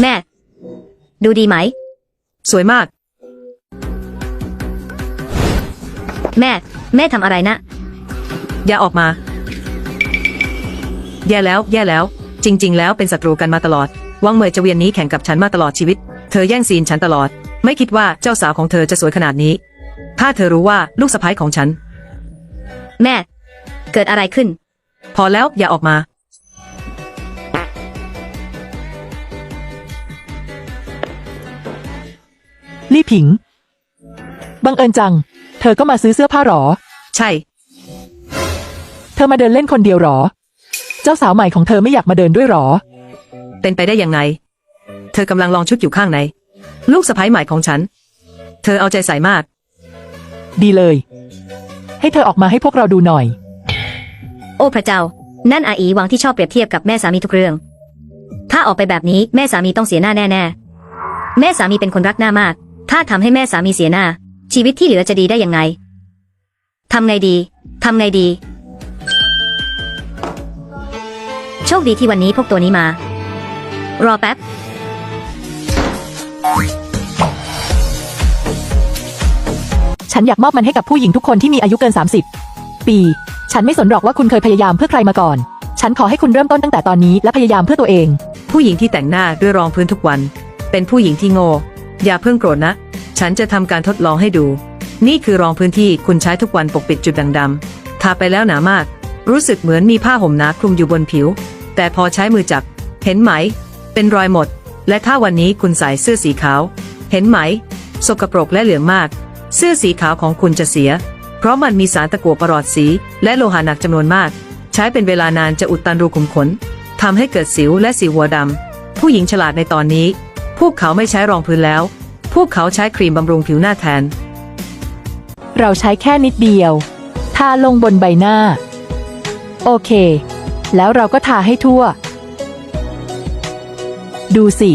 แม่ ดูดีไหม สวยมาก แม่ แม่ทำอะไรนะ อย่าออกมา แย่แล้ว แย่แล้ว จริง ๆ แล้วเป็นศัตรูกันมาตลอด วังเหมยเจเวียนนี้แข่งกับฉันมาตลอดชีวิต เธอแย่งซีนฉันตลอด ไม่คิดว่าเจ้าสาวของเธอจะสวยขนาดนี้ ถ้าเธอรู้ว่าลูกสะใภ้ของฉัน แม่ เกิดอะไรขึ้น พอแล้วอย่าออกมา ลี่ผิง บังเอิญจัง เธอก็มาซื้อเสื้อผ้าหรอ ใช่ เธอมาเดินเล่นคนเดียวหรอ เจ้าสาวใหม่ของเธอไม่อยากมาเดินด้วยหรอ เป็นไปได้ยังไง เธอกำลังลองชุดอยู่ข้างใน ลูกสะใภ้ใหม่ของฉัน เธอเอาใจใส่มาก ดีเลย ให้เธอออกมาให้พวกเราดูหน่อย โอ้พระเจ้า นั่นอาอีหวังที่ชอบเปรียบเทียบกับแม่สามีทุกเรื่อง ถ้าออกไปแบบนี้แม่สามีต้องเสียหน้าแน่ ๆ แม่สามีเป็นคนรักหน้ามาก ถ้าทำให้แม่สามีเสียหน้า ชีวิตที่เหลือจะดีได้ยังไงทำไงดีทำไงดี โชคดีที่วันนี้พวกตัวนี้มา รอแป๊บ ฉันอยากมอบมันให้กับผู้หญิงทุกคนที่มีอายุเกิน 30 ปี ฉันไม่สนหรอกว่าคุณเคยพยายามเพื่อใครมาก่อน ฉันขอให้คุณเริ่มต้นตั้งแต่ตอนนี้และพยายามเพื่อตัวเอง ผู้หญิงที่แต่งหน้าด้วยรองพื้นทุกวัน เป็นผู้หญิงที่โง่ อย่าเพิ่งโกรธนะ ฉันจะทำการทดลองให้ดู นี่คือรองพื้นที่คุณใช้ทุกวันปกปิดจุดด่างดำทาไปแล้วหนามาก รู้สึกเหมือนมีผ้าห่มหนาคลุมอยู่บนผิว แต่พอใช้มือจับ เห็นไหม เป็นรอยหมด และถ้าวันนี้คุณใส่เสื้อสีขาว เห็นไหม สกปรกและเหลืองมาก เสื้อสีขาวของคุณจะเสีย เพราะมันมีสารตะกั่วประหลอดสี และโลหะหนักจำนวนมาก ใช้เป็นเวลานานจะอุดตันรูขุมขนทำให้เกิดสิวและสิวหัวดำผู้หญิงฉลาดในตอนนี้ พวกเขาไม่ใช้รองพื้นแล้ว พวกเขาใช้ครีมบำรุงผิวหน้าแทน เราใช้แค่นิดเดียว ทาลงบนใบหน้า โอเค แล้วเราก็ทาให้ทั่ว ดูสิ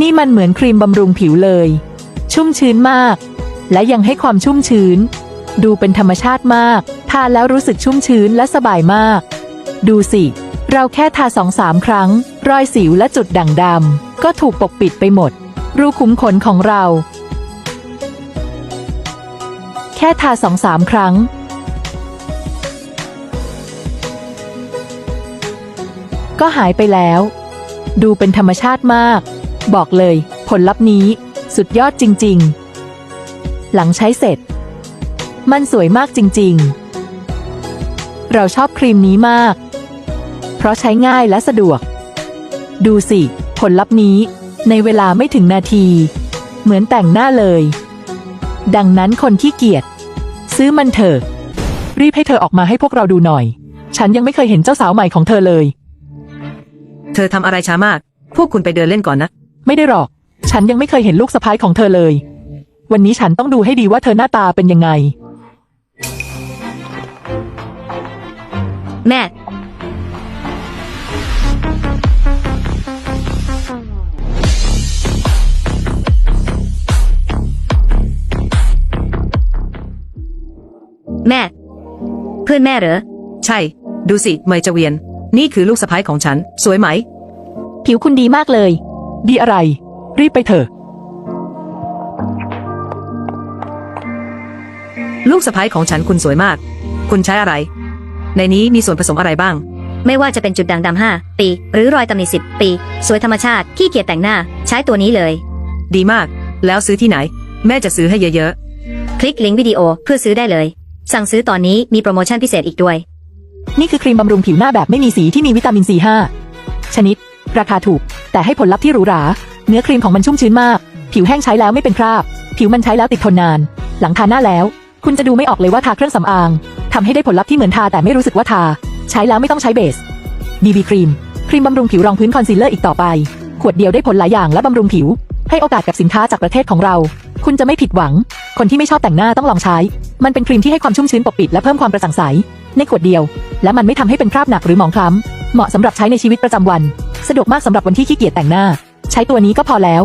นี่มันเหมือนครีมบำรุงผิวเลย ชุ่มชื้นมาก และยังให้ความชุ่มชื้น ดูเป็นธรรมชาติมาก ทาแล้วรู้สึกชุ่มชื้นและสบายมาก ดูสิ เราแค่ทาสองสามครั้ง รอยสิวและจุดด่างดำก็ถูกปกปิดไปหมด รูขุมขนของเรา แค่ทาสองสามครั้ง ก็หายไปแล้ว ดูเป็นธรรมชาติมาก บอกเลย ผลลัพธ์นี้สุดยอดจริง ๆ หลังใช้เสร็จ มันสวยมากจริง ๆ เราชอบครีมนี้มาก เพราะใช้ง่ายและสะดวก ดูสิ ผลลัพธ์นี้ ในเวลาไม่ถึงนาที เหมือนแต่งหน้าเลย ดังนั้นคนที่เกียจซื้อมันเถอะรีบให้เธอออกมาให้พวกเราดูหน่อย ฉันยังไม่เคยเห็นเจ้าสาวใหม่ของเธอเลย เธอทำอะไรช้ามาก พวกคุณไปเดินเล่นก่อนนะ ไม่ได้หรอก ฉันยังไม่เคยเห็นลูกสะพ้ายของเธอเลย วันนี้ฉันต้องดูให้ดีว่าเธอหน้าตาเป็นยังไง แม่ แม่ เพื่อนแม่เหรอ ใช่ ดูสิเมยเจเวียน นี่คือลูกสะใภ้ของฉัน สวยไหม ผิวคุณดีมากเลย ดีอะไร รีบไปเถอะ ลูกสะใภ้ของฉันคุณสวยมาก คุณใช้อะไร ในนี้มีส่วนผสมอะไรบ้าง ไม่ว่าจะเป็นจุดด่างดำห้าปี หรือรอยตำหนิสิบปี สวยธรรมชาติขี้เกียจแต่งหน้า ใช้ตัวนี้เลย ดีมาก แล้วซื้อที่ไหน แม่จะซื้อให้เยอะคลิกลิงก์วิดีโอเพื่อซื้อได้เลย สั่งซื้อตอนนี้มีโปรโมชั่นพิเศษอีกด้วย นี่คือครีมบำรุงผิวหน้าแบบไม่มีสีที่มีวิตามิน C5 ชนิด ราคาถูก แต่ให้ผลลัพธ์ที่หรูหรา เนื้อครีมของมันชุ่มชื้นมาก ผิวแห้งใช้แล้วไม่เป็นคราบ ผิวมันใช้แล้วติดทนนาน หลังทาหน้าแล้ว คุณจะดูไม่ออกเลยว่าทาเครื่องสำอางทำให้ได้ผลลัพธ์ที่เหมือนทาแต่ไม่รู้สึกว่าทา ใช้แล้วไม่ต้องใช้เบส BB ครีมครีมบำรุงผิวรองพื้นคอนซีลเลอร์อีกต่อไป ขวดเดียวได้ผลหลายอย่างและบำรุงผิว ให้โอกาสกับสินค้าจากประเทศของเรา คุณจะไม่ผิดหวัง คนที่ไม่ชอบแต่งหน้าต้องลองใช้ มันเป็นครีมที่ให้ความชุ่มชื้นปกปิดและเพิ่มความกระจ่างใส ในขวดเดียว และมันไม่ทำให้เป็นคราบหนักหรือหมองคล้ำเหมาะสำหรับใช้ในชีวิตประจำวัน สะดวกมากสำหรับวันที่ขี้เกียจแต่งหน้า ใช้ตัวนี้ก็พอแล้ว